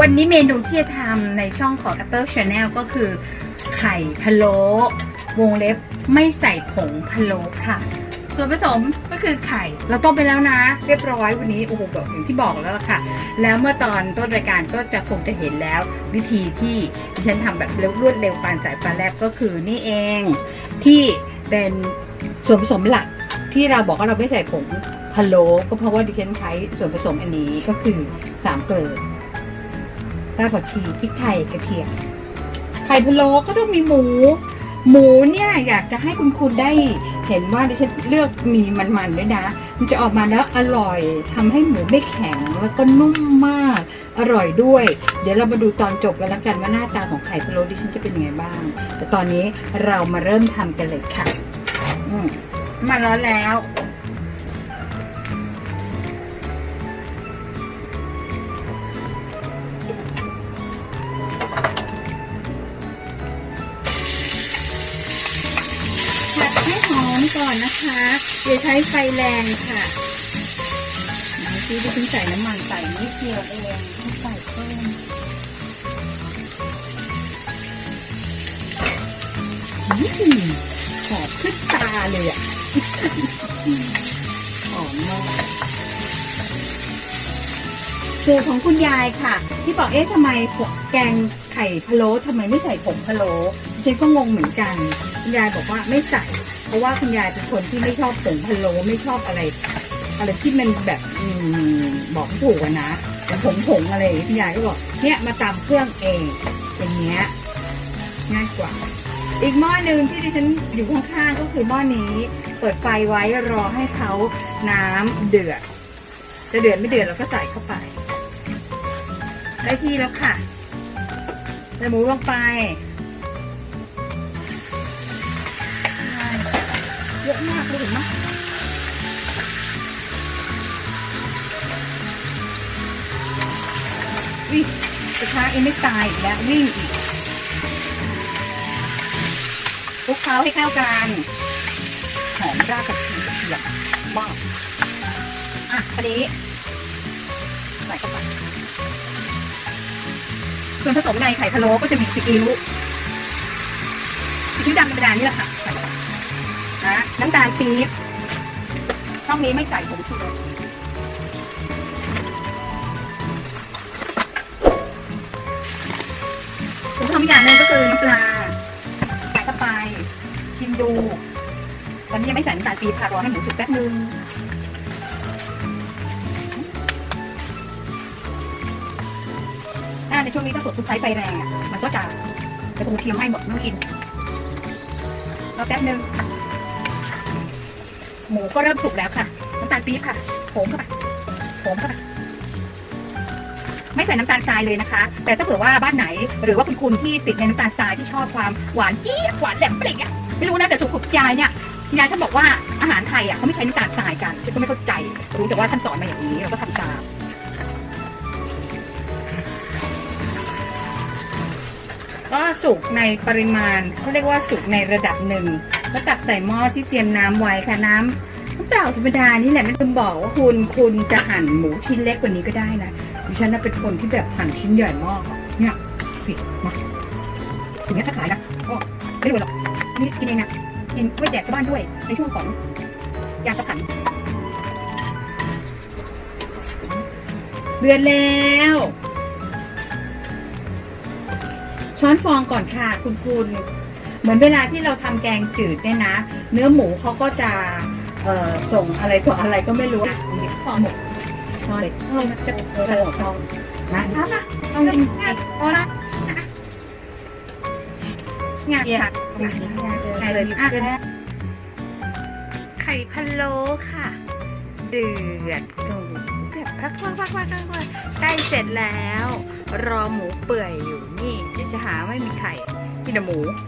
วันนี้เมนูที่จะทำในช่องของ Apple Channel ก็คือไข่พะโล้วงเล็บไม่ใส่ผงพะโล้ค่ะ ส่วนผสมก็คือไข่ เราต้มไปแล้วนะ เรียบร้อยวันนี้โอ้โหแบบอย่างที่บอกแล้วล่ะค่ะ แล้วเมื่อตอนต้นรายการก็จะคงจะเห็นแล้ว วิธีที่ดิฉันทำแบบเร็วรวดเร็วปานสายปานแลบก็คือนี่เอง ที่เป็นส่วนผสมหลักที่เราบอกว่าเราไม่ใส่ผงพะโล้ก็เพราะว่าดิฉันใช้ส่วนผสมอันนี้ก็คือสามเกลือ รากผักชีพริกไทยกระเทียมไข่พะโล้ก็ต้องมีหมู หมูเนี่ยอยากจะให้คุณคุณได้เห็นว่าดิฉันเลือกมีมันๆด้วยนะ มันจะออกมาแล้วอร่อยทำให้หมูไม่แข็งแล้วก็นุ่มมาก อร่อยด้วย เดี๋ยวเรามาดูตอนจบกันแล้วกันว่าหน้าตาของไข่พะโล้ดิฉันจะเป็นยังไงบ้าง แต่ตอนนี้เรามาเริ่มทำกันเลยค่ะ อืมมาร้อนแล้ว นะคะอย่าใช้ไฟแรงค่ะเมื่อกี้ดิฉันใส่น้ำมันใส่นิดเดียวเองไม่ใส่เพิ่มอืมหอมขึ้นตาเลยอะหอมมากสูตรของคุณยายค่ะ ที่บอกเอ๊ะทำไมแกงไข่พะโล้ทำไมไม่ใส่ผงพะโล้ดิฉันก็งงเหมือนกัน คุณยายบอกว่าไม่ใส่ เพราะว่าคุณยายเป็นคนที่ไม่ชอบผงพะโล้ไม่ชอบอะไร อะไรที่มันแบบอมบอกไม่ถูกอะนะผงผงๆอะไรอย่างเงี้ยคุณยายก็บอกเนี่ยมาตำเครื่องเองอย่างเงี้ยง่ายกว่า อีกหม้อหนึ่งที่ดิฉันอยู่ข้างๆก็คือหม้อนี้ เปิดไฟไว้รอให้เขาน้ำเดือดจะเดือดไม่เดือดเราก็ใส่เข้าไป ได้ที่แล้วค่ะใส่หมูลงไป เยอะมากเลยเห็นไหมวิ่งกระทะเองไม่ตายอีกแล้ววิ่งอีกคลุกเคล้าให้เข้ากันหอมรากกระเทียมเทียบ้างอะพอดีใส่เข้าไปส่วนผสมในไข่พะโล้ก็จะมีซีอิ๊วซีอิ๊วดำธรรมดานี่แหละค่ะใส่เข้าไป นะน้ำตาลปี๊บช่องนี้ไม่ใส่ผงชูรสผมทำอีกอย่างหนึ่งก็คือน้ำปลาใส่เข้าไปชิมดูตอนนี้ยังไม่ใส่น้ำตาลปี๊บค่ะรอให้หมูสุกแป๊บนึงถ้าในช่วงนี้ถ้าเกิดคุณใช้ไฟแรงอะมันก็จะจะคงเทียมให้หมดไม่ต้องกินรอแป๊บนึง หมูก็เริ่มสุกแล้วค่ะ น้ำตาลปี๊บค่ะโขมเข้าไปโขมเข้าไปไม่ใส่น้ำตาลทรายเลยนะคะ แต่ถ้าเผื่อว่าบ้านไหน หรือว่าคุณคุณที่ติดในน้ำตาลทรายที่ชอบความหวานจี๊ดหวานแหลมเปรี้ยไม่รู้นะแต่สูตรของคุณยายเนี่ยยายท่านบอกว่าอาหารไทยอะเขาไม่ใช้น้ำตาลทรายกันฉันก็ไม่เข้าใจ รู้แต่ว่าท่านสอนมาอย่างนี้เราก็ทำตามก็สุกในปริมาณเขาเรียกว่าสุกในระดับหนึ่ง แล้วตักใส่หม้อที่เตรียมน้ำไว้ค่ะน้ำน้ำเปล่าธรรมดานี่แหละไม่ต้องบอกว่าคุณคุณจะหั่นหมูชิ้นเล็กกว่านี้ก็ได้นะดิฉันน่ะเป็นคนที่แบบหั่นชิ้นใหญ่มากเนี่ยสิมาถึงนี้ถ้าขายนะก็ไม่รวยหรอกนี่กินเองนะกินไว้แจกชาวบ้านด้วยในช่วงของยาสะขันเดือนแล้ว ช้อนฟองก่อนค่ะ คุณคุณ เหมือนเวลาที่เราทำแกงจืดเนี่ยนะ เนื้อหมูเขาก็จะส่งอะไรต่ออะไรก็ไม่รู้นี่พอหมดช้อเลยช้อนจะส่ช้อนนะช้อนนะต้องกินเอาละงานค่ะงานงานเลยอ่ไข่พะโล้ค่ะ เดือดโอ้แบบพักพักพักพักพักใกล้เสร็จแล้ว รอหมูเปื่อยอยู่นี่เดี๋ยวจะหาไม่มีไข่มีแต่หมูสีนี่มีไข่สีสันน่าทานไหม